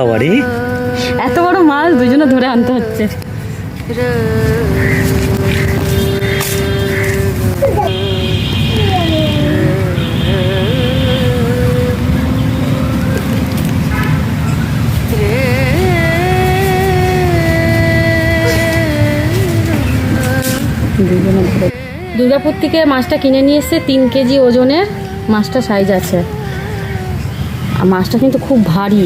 বাবারে। এত বড় মাছ দুজনে ধরে আনতে হচ্ছে। দুর্গাপুর থেকে মাছটা কিনে নিয়ে এসছে তিন কেজি ওজনের। মাছটা সাইজ আছে। আর মাছটা কিন্তু খুব ভারী।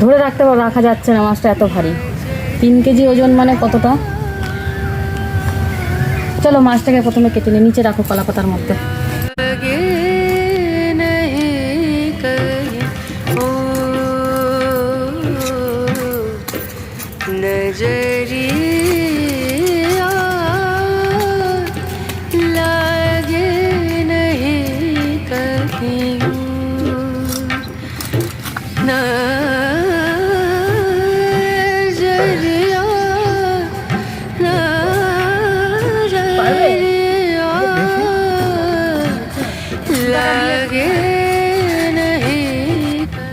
ধরে রাখতে রাখা যাচ্ছে না, মাছটা এত ভারী। তিন কেজি ওজন মানে কতটা? চলো মাছটাকে প্রথমে কেটে নিয়ে নিচে রাখো কলা পাতার মধ্যে लगे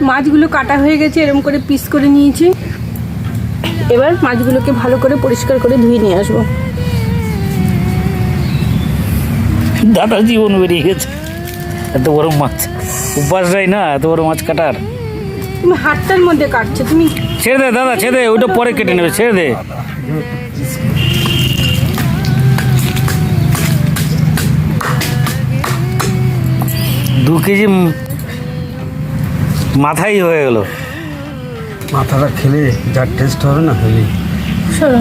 মাছগুলো কাটা হয়ে গেছে এরকম করে পিস করে নিয়েছি। এবার মাছগুলোকে ভালো করে পরিষ্কার করে ধুয়ে নিয়ে আসব। দাদা জীবন বেরিয়ে গেছে। এত বড় মাছ। উপাস নাই না এত বড় মাছ কাটার। তুমি হাতটার মধ্যে কাটছো তুমি ছেড়ে দে দাদা ছেড়ে দে ওটা পরে কেটে নেবে ছেড়ে দে। দু কেজি মাথাই হয়ে গেল। মাথাটা খেলে যার টেস্ট হবে না হেভি সরো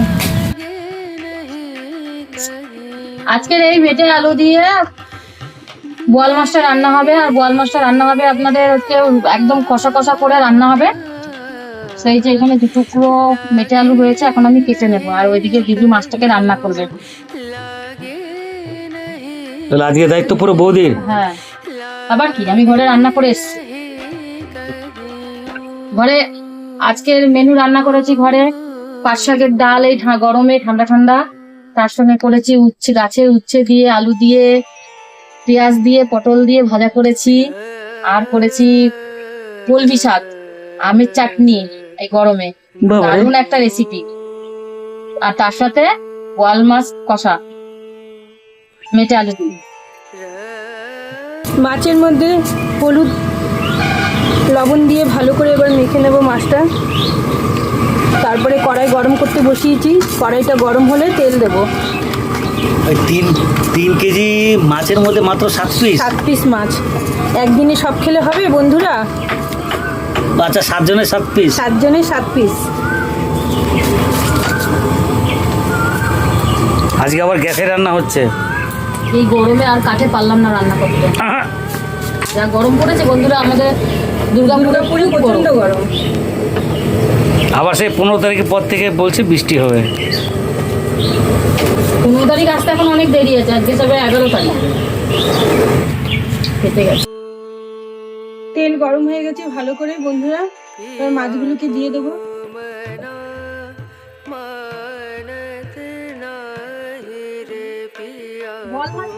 আজকের এই বেটে আলু দিয়ে বোয়াল মাছটা রান্না হবে আর বোয়াল মাছটা রান্না হবে আপনাদের হচ্ছে একদম কষা কষা করে রান্না হবে। সেই যে এখানে দু টুকরো মেটে আলু রয়েছে এখন আমি কেটে নেব আর ওইদিকে দিদি মাছটাকে রান্না করবে। তাহলে আজকে দায়িত্ব পুরো বৌদির? হ্যাঁ। আবার কি? আমি ঘরে রান্না করে এসেছি। ঘরে আজকের মেনু রান্না করেছি ঘরে। পাট শাকের ডাল এই ঠা- গরমে ঠান্ডা ঠান্ডা। তার সঙ্গে করেছি উচ্ছে গাছে উচ্ছে দিয়ে আলু দিয়ে পেঁয়াজ দিয়ে পটল দিয়ে ভাজা করেছি। আর করেছি কলমি শাক আমের চাটনি এই গরমে। দারুণ একটা রেসিপি আর তার সাথে ওয়াল মাছ কষা মেটে আলু দিয়ে। মাছের মধ্যে হলুদ লবণ দিয়ে ভালো করে এবার মেখে নেব মাছটা। তারপরে কড়াই গরম করতে বসিয়েছি। কড়াইটা গরম হলে তেল দেব। তিন তিন কেজি মাছের মধ্যে মাত্র সাত পিস সাত পিস মাছ। একদিনে সব খেলে হবে বন্ধুরা? আচ্ছা সাতজনের সাত পিস সাতজনে সাত পিস আজকে আবার গ্যাসে রান্না হচ্ছে। এই গরমে আর কাঠে পারলাম না রান্না করতে। যা গরম পড়েছে বন্ধুরা আমাদের দুর্গাপুরে গরম। আবার সেই পনেরো তারিখের পর থেকে বলছে বৃষ্টি হবে। পনেরো তারিখ আসতে এখন অনেক দেরি আছে আজকে সবাই এগারো তারিখ। তেল গরম হয়ে গেছে ভালো করে বন্ধুরা মাছগুলোকে দিয়ে দেবো। বল মাছ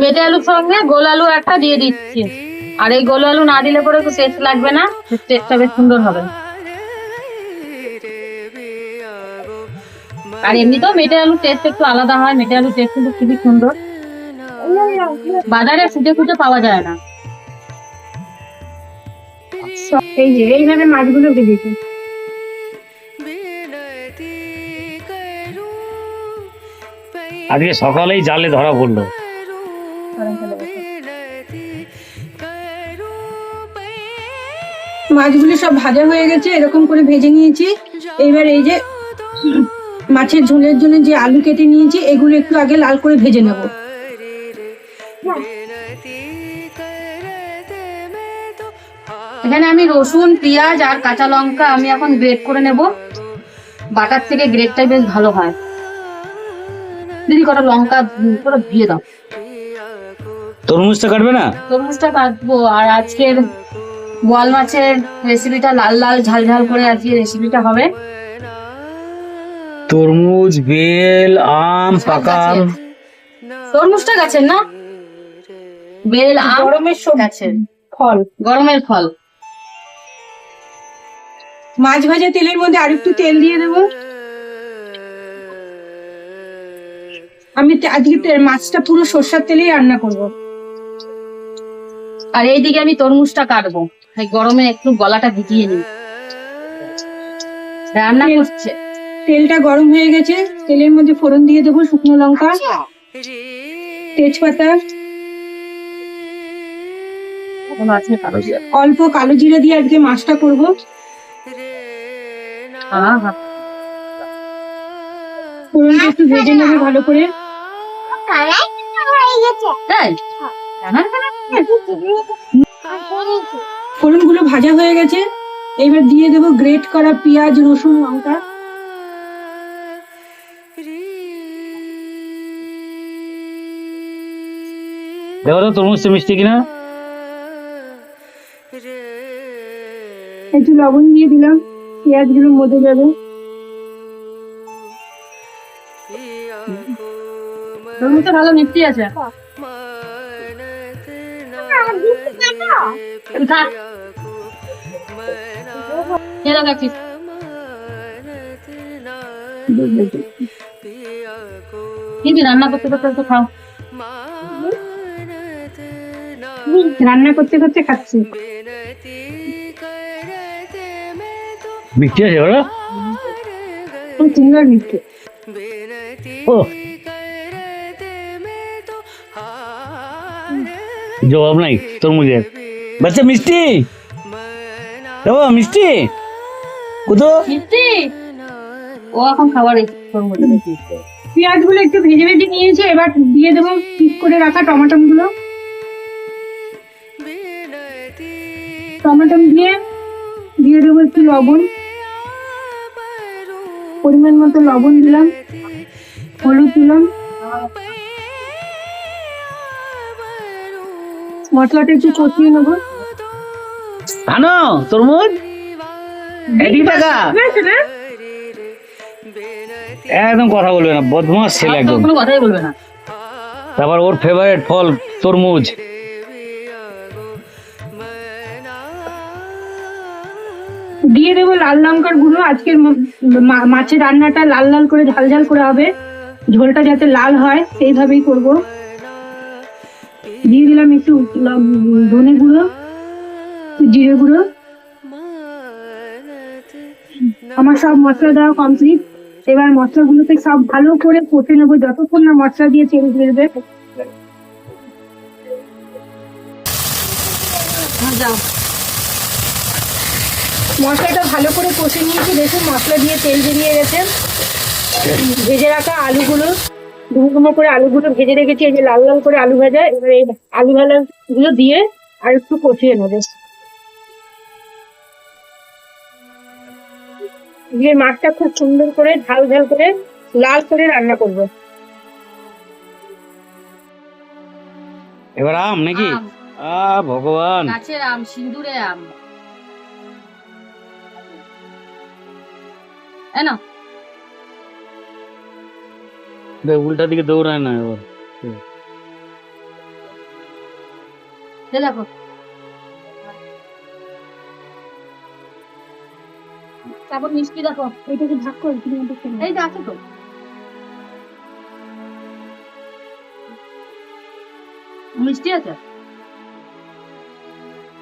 পেটে আলুর সঙ্গে গোল আলু একটা দিয়ে দিচ্ছি। আর এই গোল আলু না দিলে পরে টেস্ট লাগবে না টেস্টটা বেশ সুন্দর হবে। আর এমনিতেও মেটে আলুর টেস্ট একটু আলাদা হয় মেটে আলুর টেস্ট কিন্তু খুবই সুন্দর। বাজারে খুঁজে খুঁজে পাওয়া যায় না। এই যে এইভাবে মাছগুলো ভেজেছি। আজকে সকালেই জালে ধরা পড়ল। মাছগুলি সব ভাজা হয়ে গেছে এরকম করে ভেজে নিয়েছি। এইবার এই যে মাছের ঝোলের জন্য যে আলু কেটে নিয়েছি এগুলো একটু আগে লাল করে ভেজে নেব। এখানে আমি রসুন পেঁয়াজ আর কাঁচা লঙ্কা আমি এখন গ্রেড করে নেব। বাটার থেকে গ্রেডটাই বেশ ভালো হয়। দিদি কটা লঙ্কা পুরো ধুয়ে দাও। তরমুজটা কাটবে না? তরমুজটা কাটবো আর আজকের বোয়াল মাছের রেসিপিটা লাল লাল ঝাল ঝাল করে আজকে রেসিপিটা হবে। তরমুজ বেল আম পাকা তরমুজটা গাছের না? বেল আম গরমের সবজি। ফল। গরমের ফল। মাছ ভাজা তেলের মধ্যে আর একটু তেল দিয়ে দেবো। আমি আজকে মাছটা পুরো সর্ষার তেলেই রান্না করব। আর এইদিকে আমি তরমুজটা কাটবো। এই গরমে একটু গলাটা ভিজিয়ে নিই। রান্না করছে। তেলটা গরম হয়ে গেছে। তেলের মধ্যে ফোড়ন দিয়ে দেবো শুকনো লঙ্কা তেজপাতা কালো জিরা। অল্প কালো জিরা দিয়ে আজকে মাছটা করব। ফোড়নটা একটু ভেজে নেবে ভালো করে। তাই? কালার? ভাজা হয়ে গেছে। এবার দিয়ে দেবো গ্রেট করা পেঁয়াজ রসুন লঙ্কা। দেখো তো তরমুজটা মিষ্টি কিনা? একটু লবণ দিয়ে দিলাম। পেঁয়াজগুলো যাবে ভালো মিষ্টি আছে। কিন্তু রান্না করতে করতে তো খাও। রান্না করতে করতে খাচ্ছি। আছে ও জবাব নাই তরমুজের। বাচ্চা মিষ্টি? দেবো মিষ্টি? কোথা মিষ্টি? ও এখন খাবার তরমুজ। পেঁয়াজগুলো একটু ভেজে ভেজে নিয়েছে এবার দিয়ে দেবো ঠিক করে রাখা টমাটমগুলো টমাটম দিয়ে দিয়ে দেবো একটু লবণ। পরিমাণ মতো লবণ দিলাম হলুদ দিলাম। মশলাটা একটু কষিয়ে নেব। আনো তরমুজ? টাকা একদম কথা বলবে না বদমাস ছেলে একদম কোনো কথাই বলবে না। তারপর ওর ফেভারিট ফল তরমুজ। দিয়ে দেবো লাল লঙ্কার গুঁড়ো। আজকের মাছের রান্নাটা লাল লাল করে ঝাল ঝাল করে হবে। ঝোলটা যাতে লাল হয় সেইভাবেই করব। দিয়ে দিলাম একটু ধনে গুঁড়ো জিরে গুঁড়ো। আমার সব মশলা দেওয়া কমপ্লিট এবার মশলাগুলোকে সব ভালো করে কষে নেব। যতক্ষণ না মশলা দিয়ে বেরবে হ্যাঁ, যাও মশলাটা ভালো করে কষে নিয়েছি। দেখুন মশলা দিয়ে তেল বেরিয়ে গেছে। ভেজে রাখা আলুগুলো। ডুমো করে আলুগুলো ভেজে রেখেছি এই যে লাল লাল করে আলু ভাজা। এবার এই আলু ভাজা গুলো দিয়ে আর একটু কষিয়ে নেবে। দিয়ে মাছটা খুব সুন্দর করে ঝাল ঝাল করে লাল করে রান্না করব। এবার আম নাকি? আ ভগবান। গাছের আম সিন্দুরে আম। নাও, দেখ, উল্টা দিকে দৌড়ায় না এবার দেখো তারপর মিষ্টি দেখো এটাকে ভাগ করে তুমি। এই তো আছে তো মিষ্টি আছে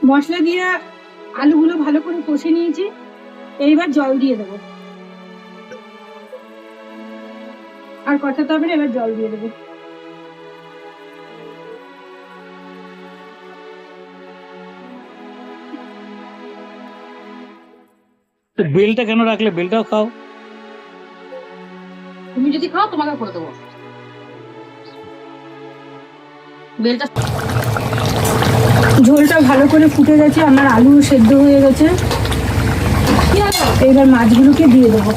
মশলা দিয়ে আলুগুলো ভালো করে কষে নিয়েছি। এইবার জল দিয়ে দেবো। আর কষাতে হবে না এবার জল দিয়ে দেবো। বেলটা কেন রাখলে? বেলটাও খাও। তুমি যদি খাও তোমাকে করে দেবো। বেলটা ঝোলটা ভালো করে ফুটে গেছে আমার আলু সেদ্ধ হয়ে গেছে। এবার মাছগুলোকে দিয়ে দেবো।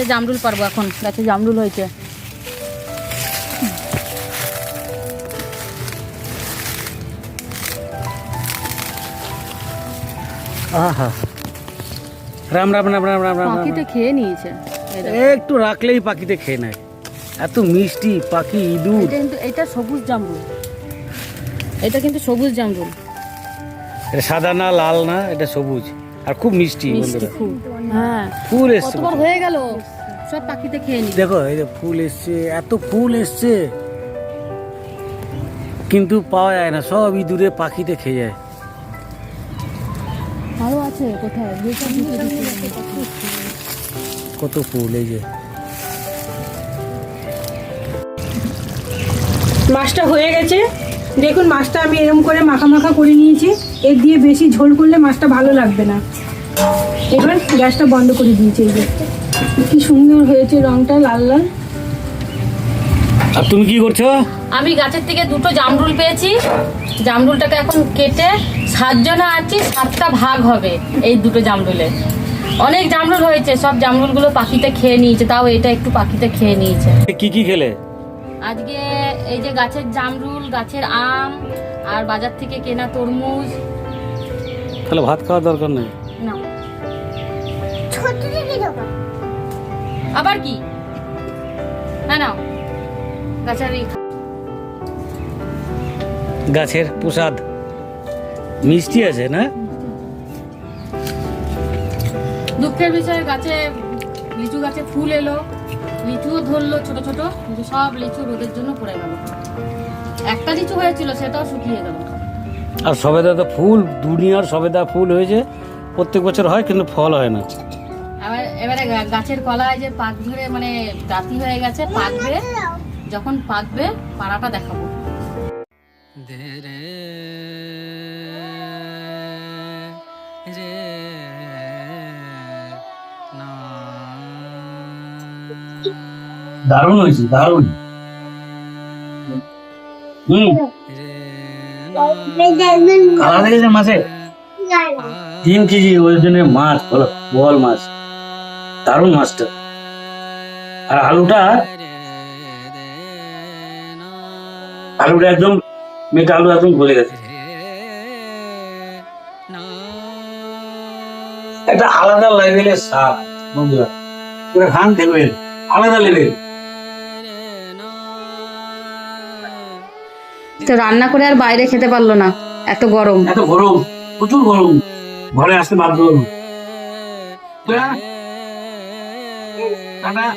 গাছে জামরুল পারব এখন গাছে জামরুল হয়েছে। আহা। রাম রাম রাম রাম রাম রাম পাখিতে খেয়ে নিয়েছে। একটু রাখলেই পাখিতে খেয়ে নেয়। এত মিষ্টি পাখি ইঁদুর। কিন্তু এটা সবুজ জামরুল। এটা কিন্তু সবুজ জামরুল। এটা সাদা না লাল না এটা সবুজ। আর খুব মিষ্টি মিষ্টি বন্ধুরা। খুব। হ্যাঁ। ফুল এসছে কতবার হয়ে গেল? সব পাখিতে খেয়ে নি। দেখো এই যে ফুল এসছে এত ফুল এসছে। কিন্তু পাওয়া যায় না সব ইঁদুরে পাখিতে খেয়ে যায়। আরও আছে কোথায়? কত ফুল এই যে। মাছটা হয়ে গেছে। দেখুন মাছটা আমি এরকম করে মাখা মাখা করে নিয়েছি। এর দিয়ে বেশি ঝোল করলে মাছটা ভালো লাগবে না। এবার গ্যাসটা বন্ধ করে দিয়েছি এই যে। কি সুন্দর হয়েছে রংটা লাল লাল। আর তুমি কি করছ? আমি গাছের থেকে দুটো জামরুল পেয়েছি। জামরুলটাকে এখন কেটে সাতজনা আছি সাতটা ভাগ হবে এই দুটো জামরুলে। অনেক জামরুল হয়েছে সব জামরুলগুলো পাখিতে খেয়ে নিয়েছে তাও এটা একটু পাখিতে খেয়ে নিয়েছে। কি কি খেলে? আজকে এই যে গাছের জামরুল গাছের আম আর বাজার থেকে কেনা তরমুজ। তাহলে ভাত খাওয়ার দরকার নেই? না। আবার কি? নাও গাছের গাছের প্রসাদ। মিষ্টি আছে না? দুঃখের বিষয় গাছে লিচু গাছে ফুল এলো। লিচুও ধরলো ছোট ছোট কিন্তু সব লিচু রোদের জন্য পড়ে গেল। একটা লিচু হয়েছিল সেটাও শুকিয়ে গেল। আর সবেদা তো ফুল দুনিয়ার সবেদা ফুল হয়েছে। প্রত্যেক বছর হয় কিন্তু ফল হয় না। এবার গাছের কলায় যে পাক ধরে মানে দাঁতি হয়ে গেছে পাকবে। যখন পাকবে পাড়াটা দেখাবো। দারুণ হয়েছে দারুণ। হুম। কালা লেগেছে মাছে তিন কেজি ওজনের মাছ বলো বল মাছ। দারুণ মাছটা। আর আলুটা আলুটা একদম মেটা আলু একদম গলে গেছে। একটা আলাদা লেভেলের স্বাদ বন্ধুরা। পুরো খান দেখবেন আলাদা লেভেল তো রান্না করে আর বাইরে খেতে পারল না এত গরম। এত গরম প্রচুর গরম। ঘরে আসতে বাধ্য হলো। 拜拜